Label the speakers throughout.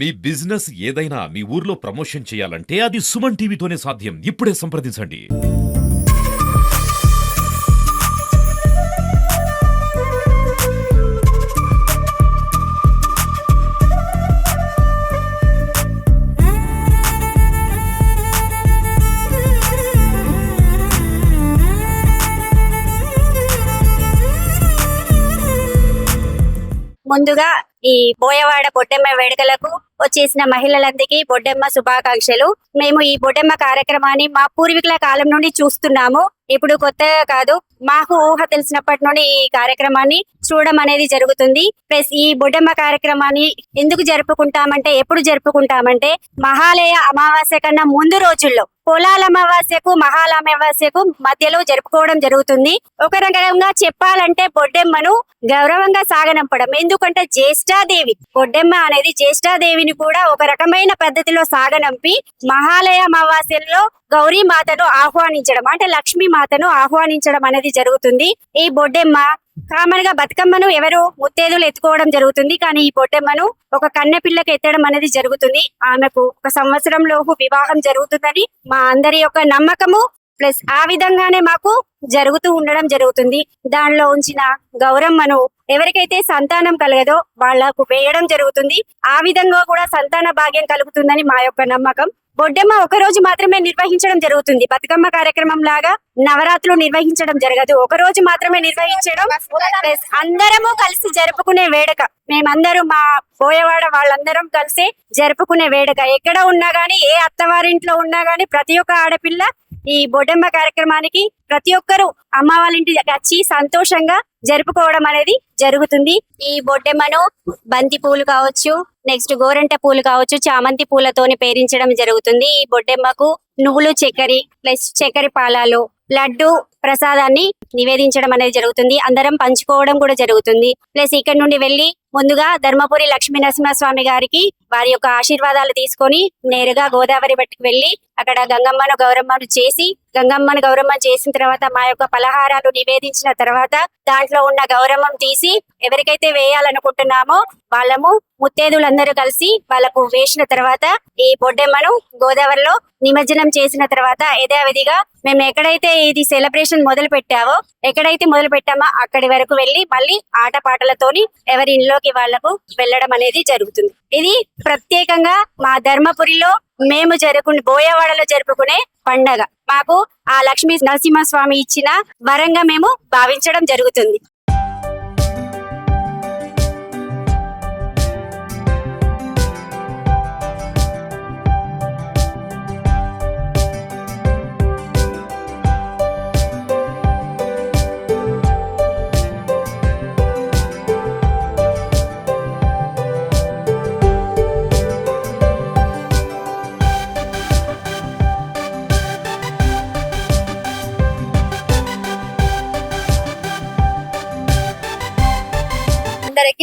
Speaker 1: మీ business ఏదైనా మీ ఊర్లో promotion చేయాలంటే అది సుమన్ టీవీతోనే సాధ్యం. ఇప్పుడే సంప్రదించండి.
Speaker 2: ముందుగా ఈ బోయవాడ పొట్టెమ్మ వేడుకలకు వచ్చేసిన మహిళలందరికీ బొడ్డెమ్మ శుభాకాంక్షలు. మేము ఈ బొడ్డెమ్మ కార్యక్రమాన్ని మా పూర్వీకుల కాలం నుండి చూస్తున్నాము. ఇప్పుడు కొత్తగా కాదు మాకు ఊహ తెలిసినప్పటి నుండి ఈ కార్యక్రమాన్ని చూడడం అనేది జరుగుతుంది. ప్లస్ ఈ బొడ్డెమ్మ కార్యక్రమాన్ని ఎందుకు జరుపుకుంటామంటే ఎప్పుడు జరుపుకుంటామంటే మహాలయ అమావాస్య కన్నా ముందు రోజుల్లో పొలాల అమావాస్యకు మహాల అమావాస్యకు మధ్యలో జరుపుకోవడం జరుగుతుంది. ఒక రకంగా చెప్పాలంటే బొడ్డెమ్మను గౌరవంగా సాగనంపడం. ఎందుకంటే జ్యేష్ఠాదేవి బొడ్డెమ్మ అనేది జ్యేష్ఠాదేవిని కూడా ఒక రకమైన పద్ధతిలో సాగనంపి మహాలయ అమావాస్యలో గౌరీ మాతను ఆహ్వానించడం అంటే లక్ష్మీ మాతను ఆహ్వానించడం అనేది జరుగుతుంది. ఈ బొడ్డెమ్మ కామన్గా బతుకమ్మను ఎవరు ముత్తేదులు ఎత్తుకోవడం జరుగుతుంది. కానీ ఈ బొడ్డెమ్మను ఒక కన్నె పిల్లకి ఎత్తడం అనేది జరుగుతుంది. ఆమెకు ఒక సంవత్సరంలోపు వివాహం జరుగుతుందని మా అందరి యొక్క నమ్మకము. ప్లస్ ఆ విధంగానే మాకు జరుగుతూ ఉండడం జరుగుతుంది. దానిలో ఉంచిన గౌరమ్మను ఎవరికైతే సంతానం కలగదో వాళ్ళకు వేయడం జరుగుతుంది. ఆ విధంగా కూడా సంతాన భాగ్యం కలుగుతుందని మా యొక్క నమ్మకం. బొడ్డెమ్మ ఒక రోజు మాత్రమే నిర్వహించడం జరుగుతుంది. బతుకమ్మ కార్యక్రమం లాగా నవరాత్రులు నిర్వహించడం జరగదు. ఒక రోజు మాత్రమే నిర్వహించడం అందరము కలిసి జరుపుకునే వేడుక. మేమందరం మా పోయేవాడ వాళ్ళందరం కలిసి జరుపుకునే వేడుక. ఎక్కడ ఉన్నా గానీ ఏ అత్తవారింట్లో ఉన్నా గానీ ప్రతి ఒక్క ఆడపిల్ల ఈ బొడ్డెమ్మ కార్యక్రమానికి ప్రతి ఒక్కరు అమ్మ వాళ్ళ ఇంటికి వచ్చి సంతోషంగా జరుపుకోవడం అనేది జరుగుతుంది. ఈ బొడ్డెమ్మను బంతి పూలు కావచ్చు నెక్స్ట్ గోరంట పూలు కావచ్చు చామంతి పూలతోని పేరించడం జరుగుతుంది. ఈ బొడ్డెమ్మకు నువ్వులు చక్కెర ప్లస్ చక్కెర పాలాలు లడ్డు ప్రసాదాన్ని నివేదించడం అనేది జరుగుతుంది. అందరం పంచుకోవడం కూడా జరుగుతుంది. ప్లస్ ఇక్కడ నుండి వెళ్ళి ముందుగా ధర్మపురి లక్ష్మీ నరసింహస్వామి గారికి వారి యొక్క ఆశీర్వాదాలు తీసుకొని నేరుగా గోదావరి బట్టికి వెళ్ళి అక్కడ గంగమ్మను గౌరమ్మను చేసి గంగమ్మను గౌరమ్మ చేసిన తర్వాత మా యొక్క పలహారాలు నివేదించిన తర్వాత దాంట్లో ఉన్న గౌరమ్మం తీసి ఎవరికైతే వేయాలనుకుంటున్నామో వాళ్ళము ముత్తేదులందరూ కలిసి వాళ్ళకు వేసిన తర్వాత ఈ బొడ్డెమ్మను గోదావరిలో నిమజ్జనం చేసిన తర్వాత యథావిధిగా మేము ఎక్కడైతే ఇది సెలబ్రేషన్ మొదలు పెట్టావో ఎక్కడైతే మొదలు పెట్టామో అక్కడి వరకు వెళ్ళి మళ్ళీ ఆటపాటలతోని ఎవరి ఇంట్లోకి వాళ్ళకు వెళ్ళడం అనేది జరుగుతుంది. ఇది ప్రత్యేకంగా మా ధర్మపురిలో మేము జరుపుకుని బోయవాడలో జరుపుకునే పండగ. మాకు ఆ లక్ష్మీ నరసింహస్వామి ఇచ్చిన వరంగా మేము భావించడం జరుగుతుంది.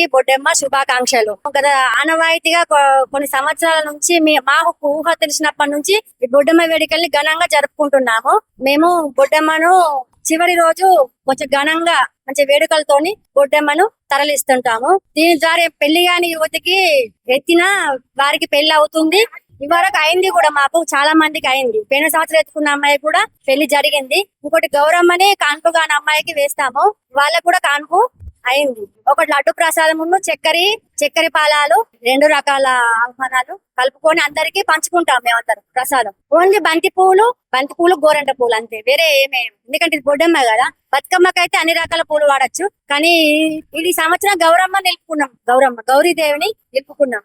Speaker 3: అందరికీ బొడ్డెమ్మ శుభాకాంక్షలు. గత ఆనవాయితీగా కొన్ని సంవత్సరాల నుంచి మాకు ఊహ తెలిసినప్పటి నుంచి ఈ బొడ్డెమ్మ వేడుకల్ని ఘనంగా జరుపుకుంటున్నాము. మేము బొడ్డెమ్మను చివరి రోజు కొంచెం ఘనంగా మంచి వేడుకలతోని బొడ్డెమ్మను తరలిస్తుంటాము. దీని ద్వారా పెళ్ళి కాని యువతికి ఎత్తిన వారికి పెళ్ళి అవుతుంది. ఇవరకు అయింది కూడా మాకు చాలా మందికి అయింది. పోయిన సంవత్సరం ఎత్తుకున్న అమ్మాయి కూడా పెళ్ళి జరిగింది. ఇంకోటి గౌరమ్మని కాన్పు కాని అమ్మాయికి వేస్తాము. వాళ్ళకు కూడా కాన్పు అయింది. ఒకటి లడ్డు ప్రసాదమును చక్కెర చక్కెర పాలాలు రెండు రకాల ఆహ్వానాలు కలుపుకొని అందరికి పంచుకుంటాం మేమందరం ప్రసాదం. ఓన్లీ బంతి పూలు బంతి పూలు గోరంట పూలు అంతే. వేరే ఏమేమి ఎందుకంటే ఇది బొడ్డమ్మ కదా. బతుకమ్మకైతే అన్ని రకాల పూలు వాడచ్చు. కానీ ఇది ఈ సంవత్సరం గౌరమ్మ నిలుపుకున్నాం. గౌరమ్మ గౌరీదేవిని నిలుపుకున్నాం.